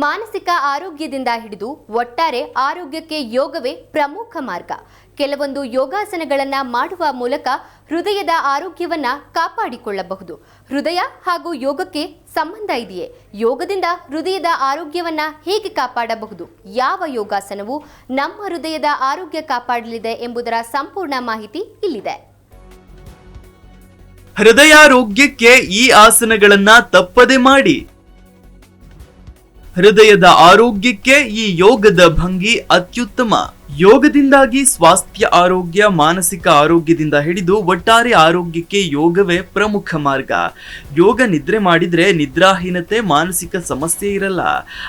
ಮಾನಸಿಕ ಆರೋಗ್ಯದಿಂದ ಹಿಡಿದು ಒಟ್ಟಾರೆ ಆರೋಗ್ಯಕ್ಕೆ ಯೋಗವೇ ಪ್ರಮುಖ ಮಾರ್ಗ. ಕೆಲವೊಂದು ಯೋಗಾಸನಗಳನ್ನು ಮಾಡುವ ಮೂಲಕ ಹೃದಯದ ಆರೋಗ್ಯವನ್ನ ಕಾಪಾಡಿಕೊಳ್ಳಬಹುದು. ಹೃದಯ ಹಾಗೂ ಯೋಗಕ್ಕೆ ಸಂಬಂಧ ಇದೆಯೇ? ಯೋಗದಿಂದ ಹೃದಯದ ಆರೋಗ್ಯವನ್ನ ಹೇಗೆ ಕಾಪಾಡಬಹುದು? ಯಾವ ಯೋಗಾಸನವು ನಮ್ಮ ಹೃದಯದ ಆರೋಗ್ಯ ಕಾಪಾಡಲಿದೆ ಎಂಬುದರ ಸಂಪೂರ್ಣ ಮಾಹಿತಿ ಇಲ್ಲಿದೆ. ಹೃದಯಾರೋಗ್ಯಕ್ಕೆ ಈ ಆಸನಗಳನ್ನ ತಪ್ಪದೆ ಮಾಡಿ. ಹೃದಯದ ಆರೋಗ್ಯಕ್ಕೆ ಈ ಯೋಗದ ಭಂಗಿ ಅತ್ಯುತ್ತಮ. ಯೋಗದಿಂದಾಗಿ ಸ್ವಾಸ್ಥ್ಯ ಆರೋಗ್ಯ, ಮಾನಸಿಕ ಆರೋಗ್ಯದಿಂದ ಹಿಡಿದು ಒಟ್ಟಾರೆ ಆರೋಗ್ಯಕ್ಕೆ ಯೋಗವೇ ಪ್ರಮುಖ ಮಾರ್ಗ. ಯೋಗ ನಿದ್ರೆ ಮಾಡಿದ್ರೆ ನಿದ್ರಾಹೀನತೆ, ಮಾನಸಿಕ ಸಮಸ್ಯೆ ಇರಲ್ಲ.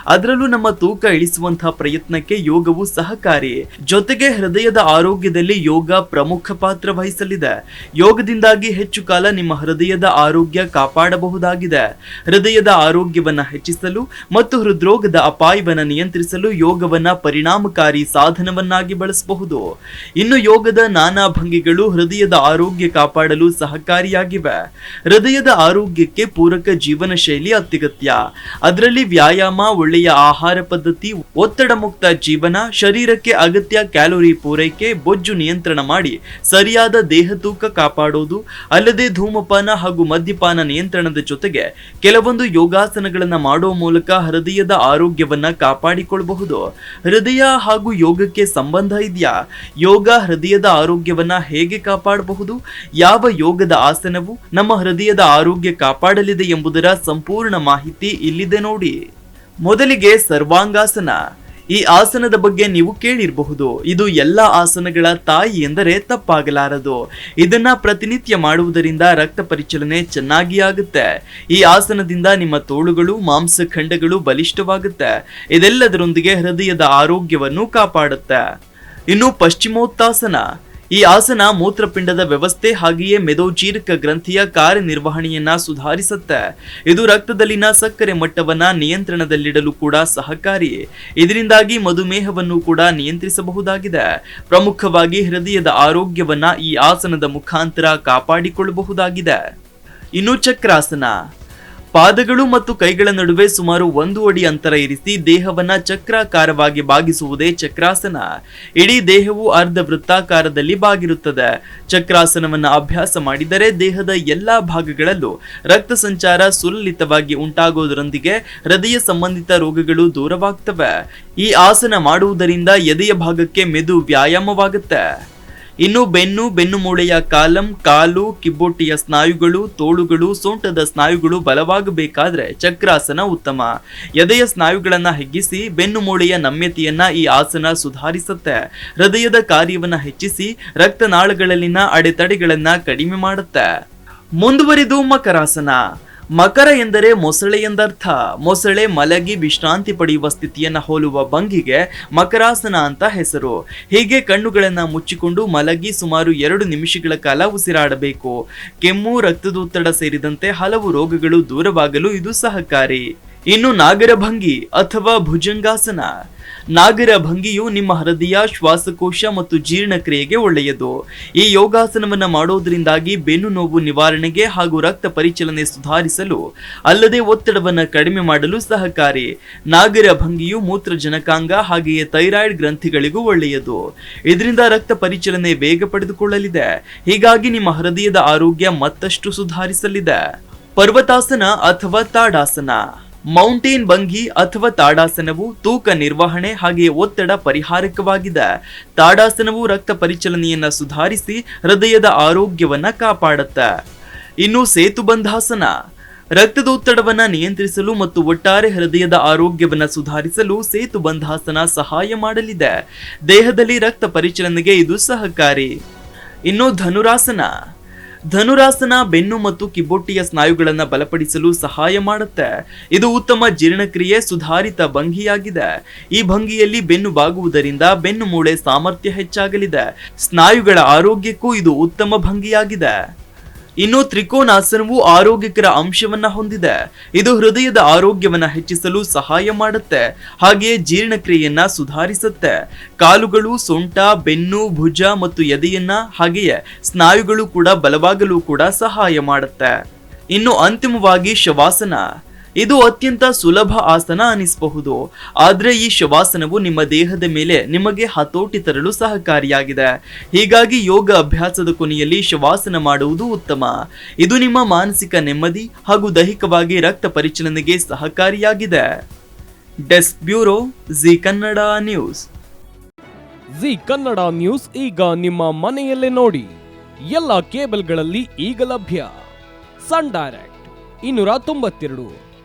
ಅದರಲ್ಲೂ ನಮ್ಮ ತೂಕ ಇಳಿಸುವಂತಹ ಪ್ರಯತ್ನಕ್ಕೆ ಯೋಗವು ಸಹಕಾರಿ. ಜೊತೆಗೆ ಹೃದಯದ ಆರೋಗ್ಯದಲ್ಲಿ ಯೋಗ ಪ್ರಮುಖ ಪಾತ್ರ ವಹಿಸಲಿದೆ. ಯೋಗದಿಂದಾಗಿ ಹೆಚ್ಚು ಕಾಲ ನಿಮ್ಮ ಹೃದಯದ ಆರೋಗ್ಯ ಕಾಪಾಡಬಹುದಾಗಿದೆ. ಹೃದಯದ ಆರೋಗ್ಯವನ್ನು ಹೆಚ್ಚಿಸಲು ಮತ್ತು ಹೃದ್ರೋಗದ ಅಪಾಯವನ್ನು ನಿಯಂತ್ರಿಸಲು ಯೋಗವನ್ನ ಪರಿಣಾಮಕಾರಿ ಸಾಧನವನ್ನಾಗಿ ಬಳಸಬಹುದು. ಇನ್ನು ಯೋಗದ ನಾನಾ ಭಂಗಿಗಳು ಹೃದಯದ ಆರೋಗ್ಯ ಕಾಪಾಡಲು ಸಹಕಾರಿಯಾಗಿವೆ. ಹೃದಯದ ಆರೋಗ್ಯಕ್ಕೆ ಪೂರಕ ಜೀವನ ಶೈಲಿ ಅತ್ಯಗತ್ಯ. ಅದರಲ್ಲಿ ವ್ಯಾಯಾಮ, ಒಳ್ಳೆಯ ಆಹಾರ ಪದ್ಧತಿ ಒತ್ತಡ ಮುಕ್ತ ಜೀವನ, ಶರೀರಕ್ಕೆ ಅಗತ್ಯ ಕ್ಯಾಲೋರಿ ಪೂರೈಕೆ, ಬೊಜ್ಜು ನಿಯಂತ್ರಣ ಮಾಡಿ ಸರಿಯಾದ ದೇಹ ತೂಕ ಕಾಪಾಡೋದು, ಅಲ್ಲದೆ ಧೂಮಪಾನ ಹಾಗೂ ಮದ್ಯಪಾನ ನಿಯಂತ್ರಣದ ಜೊತೆಗೆ ಕೆಲವೊಂದು ಯೋಗಾಸನಗಳನ್ನು ಮಾಡುವ ಮೂಲಕ ಹೃದಯದ ಆರೋಗ್ಯವನ್ನ ಕಾಪಾಡಿಕೊಳ್ಳಬಹುದು ಹೃದಯ ಹಾಗೂ ಯೋಗಕ್ಕೆ ಸಂಬಂಧ ಇದೆಯಾ? ಯೋಗ ಹೃದಯದ ಆರೋಗ್ಯವನ್ನ ಹೇಗೆ ಕಾಪಾಡಬಹುದು? ಯಾವ ಯೋಗದ ಆಸನವು ನಮ್ಮ ಹೃದಯದ ಆರೋಗ್ಯ ಕಾಪಾಡಲಿದೆ ಎಂಬುದರ ಸಂಪೂರ್ಣ ಮಾಹಿತಿ ಇಲ್ಲಿದೆ ನೋಡಿ. ಮೊದಲಿಗೆ ಸರ್ವಾಂಗಾಸನ. ಈ ಆಸನದ ಬಗ್ಗೆ ನೀವು ಕೇಳಿರಬಹುದು. ಇದು ಎಲ್ಲ ಆಸನಗಳ ತಾಯಿ ಎಂದರೆ ತಪ್ಪಾಗಲಾರದು. ಇದನ್ನ ಪ್ರತಿನಿತ್ಯ ಮಾಡುವುದರಿಂದ ರಕ್ತ ಪರಿಚಲನೆ ಚೆನ್ನಾಗಿ ಆಗುತ್ತೆ. ಈ ಆಸನದಿಂದ ನಿಮ್ಮ ತೋಳುಗಳು, ಮಾಂಸಖಂಡಗಳು ಬಲಿಷ್ಠವಾಗುತ್ತೆ. ಇದೆಲ್ಲದರೊಂದಿಗೆ ಹೃದಯದ ಆರೋಗ್ಯವನ್ನು ಕಾಪಾಡುತ್ತೆ. ಇನ್ನು ಪಶ್ಚಿಮೋತ್ತಾಸನ. ಈ ಆಸನ ಮೂತ್ರಪಿಂಡದ ವ್ಯವಸ್ಥೆ ಹಾಗೆಯೇ ಮೆದೋಜೀರಕ ಗ್ರಂಥಿಯ ಕಾರ್ಯನಿರ್ವಹಣೆಯನ್ನ ಸುಧಾರಿಸುತ್ತೆ. ಇದು ರಕ್ತದಲ್ಲಿನ ಸಕ್ಕರೆ ಮಟ್ಟವನ್ನ ನಿಯಂತ್ರಣದಲ್ಲಿಡಲು ಕೂಡ ಸಹಕಾರಿ ಇದರಿಂದಾಗಿ ಮಧುಮೇಹವನ್ನು ಕೂಡ ನಿಯಂತ್ರಿಸಬಹುದಾಗಿದೆ. ಪ್ರಮುಖವಾಗಿ ಹೃದಯದ ಆರೋಗ್ಯವನ್ನ ಈ ಆಸನದ ಮುಖಾಂತರ ಕಾಪಾಡಿಕೊಳ್ಳಬಹುದಾಗಿದೆ. ಇನ್ನು ಚಕ್ರಾಸನ. ಪಾದಗಳು ಮತ್ತು ಕೈಗಳ ನಡುವೆ ಸುಮಾರು ಒಂದು ಅಡಿ ಅಂತರ ಇರಿಸಿ ದೇಹವನ್ನ ಚಕ್ರಾಕಾರವಾಗಿ ಬಾಗಿಸುವುದೇ ಚಕ್ರಾಸನ. ಇಡೀ ದೇಹವು ಅರ್ಧ ವೃತ್ತಾಕಾರದಲ್ಲಿ ಬಾಗಿರುತ್ತದೆ. ಚಕ್ರಾಸನವನ್ನು ಅಭ್ಯಾಸ ಮಾಡಿದರೆ ದೇಹದ ಎಲ್ಲಾ ಭಾಗಗಳಲ್ಲೂ ರಕ್ತ ಸಂಚಾರ ಸುಲಲಿತವಾಗಿ ಉಂಟಾಗೋದರೊಂದಿಗೆ ಹೃದಯ ಸಂಬಂಧಿತ ರೋಗಗಳು ದೂರವಾಗ್ತವೆ. ಈ ಆಸನ ಮಾಡುವುದರಿಂದ ಎದೆಯ ಭಾಗಕ್ಕೆ ಮೆದು ವ್ಯಾಯಾಮವಾಗುತ್ತೆ. ಇನ್ನು ಬೆನ್ನು ಬೆನ್ನು ಮೂಳೆಯ ಕಾಲಂ, ಕಾಲು, ಕಿಬ್ಬೊಟ್ಟಿಯ ಸ್ನಾಯುಗಳು, ತೋಳುಗಳು, ಸೊಂಟದ ಸ್ನಾಯುಗಳು ಬಲವಾಗಬೇಕಾದ್ರೆ ಚಕ್ರಾಸನ ಉತ್ತಮ. ಎದೆಯ ಸ್ನಾಯುಗಳನ್ನ ಹೆಗ್ಗಿಸಿ, ಬೆನ್ನು ಮೂಳೆಯ ನಮ್ಯತೆಯನ್ನ ಈ ಆಸನ ಸುಧಾರಿಸುತ್ತೆ. ಹೃದಯದ ಕಾರ್ಯವನ್ನ ಹೆಚ್ಚಿಸಿ, ರಕ್ತನಾಳಗಳಲ್ಲಿನ ಅಡೆತಡೆಗಳನ್ನ ಕಡಿಮೆ ಮಾಡುತ್ತೆ. ಮುಂದುವರಿದು ಮಕರಾಸನ. ಮಕರ ಎಂದರೆ ಮೊಸಳೆ ಎಂದರ್ಥ. ಮೊಸಳೆ ಮಲಗಿ ವಿಶ್ರಾಂತಿ ಪಡೆಯುವ ಸ್ಥಿತಿಯನ್ನ ಹೋಲುವ ಭಂಗಿಗೆ ಮಕರಾಸನ ಅಂತ ಹೆಸರು. ಹೀಗೆ ಕಣ್ಣುಗಳನ್ನ ಮುಚ್ಚಿಕೊಂಡು ಮಲಗಿ ಸುಮಾರು ಎರಡು ನಿಮಿಷಗಳ ಕಾಲ ಉಸಿರಾಡಬೇಕು. ಕೆಮ್ಮು, ರಕ್ತದೊತ್ತಡ ಸೇರಿದಂತೆ ಹಲವು ರೋಗಗಳು ದೂರವಾಗಲು ಇದು ಸಹಕಾರಿ. ಇನ್ನು ನಾಗರ ಭಂಗಿ ಅಥವಾ ಭುಜಂಗಾಸನ. ನಾಗರ ಭಂಗಿಯು ನಿಮ್ಮ ಹೃದಯ, ಶ್ವಾಸಕೋಶ ಮತ್ತು ಜೀರ್ಣಕ್ರಿಯೆಗೆ ಒಳ್ಳೆಯದು. ಈ ಯೋಗಾಸನವನ್ನು ಮಾಡೋದರಿಂದಾಗಿ ಬೆನ್ನು ನೋವು ನಿವಾರಣೆಗೆ ಹಾಗೂ ರಕ್ತ ಪರಿಚಲನೆ ಸುಧಾರಿಸಲು, ಅಲ್ಲದೆ ಒತ್ತಡವನ್ನು ಕಡಿಮೆ ಮಾಡಲು ಸಹಕಾರಿ. ನಾಗರ ಭಂಗಿಯು ಮೂತ್ರಜನಕಾಂಗ ಹಾಗೆಯೇ ಥೈರಾಯ್ಡ್ ಗ್ರಂಥಿಗಳಿಗೂ ಒಳ್ಳೆಯದು. ಇದರಿಂದ ರಕ್ತ ಪರಿಚಲನೆ ವೇಗ ಪಡೆದುಕೊಳ್ಳಲಿದೆ. ಹೀಗಾಗಿ ನಿಮ್ಮ ಹೃದಯದ ಆರೋಗ್ಯ ಮತ್ತಷ್ಟು ಸುಧಾರಿಸಲಿದೆ. ಪರ್ವತಾಸನ ಅಥವಾ ತಾಡಾಸನ. ಮೌಂಟೇನ್ ಭಂಗಿ ಅಥವಾ ತಾಡಾಸನವು ತೂಕ ನಿರ್ವಹಣೆ ಹಾಗೆಯೇ ಒತ್ತಡ ಪರಿಹಾರಕವಾಗಿದೆ. ತಾಡಾಸನವು ರಕ್ತ ಪರಿಚಲನೆಯನ್ನ ಸುಧಾರಿಸಿ ಹೃದಯದ ಆರೋಗ್ಯವನ್ನ ಕಾಪಾಡುತ್ತೆ. ಇನ್ನು ಸೇತುಬಂಧಾಸನ ರಕ್ತದೊತ್ತಡವನ್ನು ನಿಯಂತ್ರಿಸಲು ಮತ್ತು ಒಟ್ಟಾರೆ ಹೃದಯದ ಆರೋಗ್ಯವನ್ನು ಸುಧಾರಿಸಲು ಸೇತುಬಂಧಾಸನ ಸಹಾಯ ಮಾಡಲಿದೆ. ದೇಹದಲ್ಲಿ ರಕ್ತ ಪರಿಚಲನೆಗೆ ಇದು ಸಹಕಾರಿ. ಇನ್ನು ಧನುರಾಸನ. ಧನುರಾಸನ, ಬೆನ್ನು ಮತ್ತು ಕಿಬ್ಬೊಟ್ಟಿಯ ಸ್ನಾಯುಗಳನ್ನು ಬಲಪಡಿಸಲು ಸಹಾಯ ಮಾಡುತ್ತೆ. ಇದು ಉತ್ತಮ ಜೀರ್ಣಕ್ರಿಯೆ, ಸುಧಾರಿತ ಭಂಗಿಯಾಗಿದೆ. ಈ ಭಂಗಿಯಲ್ಲಿ ಬೆನ್ನು ಬಾಗುವುದರಿಂದ ಬೆನ್ನು ಮೂಳೆ ಸಾಮರ್ಥ್ಯ ಹೆಚ್ಚಾಗಲಿದೆ. ಸ್ನಾಯುಗಳ ಆರೋಗ್ಯಕ್ಕೂ ಇದು ಉತ್ತಮ ಭಂಗಿಯಾಗಿದೆ. ಇನ್ನು ತ್ರಿಕೋನಾಸನವು ಆರೋಗ್ಯಕರ ಅಂಶವನ್ನ ಹೊಂದಿದೆ. ಇದು ಹೃದಯದ ಆರೋಗ್ಯವನ್ನ ಹೆಚ್ಚಿಸಲು ಸಹಾಯ ಮಾಡುತ್ತೆ. ಹಾಗೆಯೇ ಜೀರ್ಣಕ್ರಿಯೆಯನ್ನ ಸುಧಾರಿಸುತ್ತೆ. ಕಾಲುಗಳು, ಸೊಂಟ, ಬೆನ್ನು, ಭುಜ ಮತ್ತು ಎದೆಯನ್ನ ಹಾಗೆಯೇ ಸ್ನಾಯುಗಳು ಕೂಡ ಬಲವಾಗಲು ಕೂಡ ಸಹಾಯ ಮಾಡುತ್ತೆ. ಇನ್ನು ಅಂತಿಮವಾಗಿ ಶವಾಸನ. ಇದು ಅತ್ಯಂತ ಸುಲಭ ಆಸನ ಅನಿಸಬಹುದು. ಆದರೆ ಈ ಶವಾಸನವು ನಿಮ್ಮ ದೇಹದ ಮೇಲೆ ನಿಮಗೆ ಹತೋಟಿ ತರಲು ಸಹಕಾರಿಯಾಗಿದೆ. ಹೀಗಾಗಿ ಯೋಗ ಅಭ್ಯಾಸದ ಕೊನೆಯಲ್ಲಿ ಶವಾಸನ ಮಾಡುವುದು ಉತ್ತಮ. ಇದು ನಿಮ್ಮ ಮಾನಸಿಕ ನೆಮ್ಮದಿ ಹಾಗೂ ದೈಹಿಕವಾಗಿ ರಕ್ತ ಪರಿಚಲನೆಗೆ ಸಹಕಾರಿಯಾಗಿದೆ. Desk bureau Zee Kannada news. Zee Kannada news ಈಗ ನಿಮ್ಮ ಮನೆಯಲ್ಲೇ ನೋಡಿ. ಎಲ್ಲ ಕೇಬಲ್ಗಳಲ್ಲಿ ಈಗ ಲಭ್ಯ. ಸನ್ ಡೈರೆಕ್ಟ್, ಇನ್ನೂರ ತೊಂಬತ್ತೆರಡು.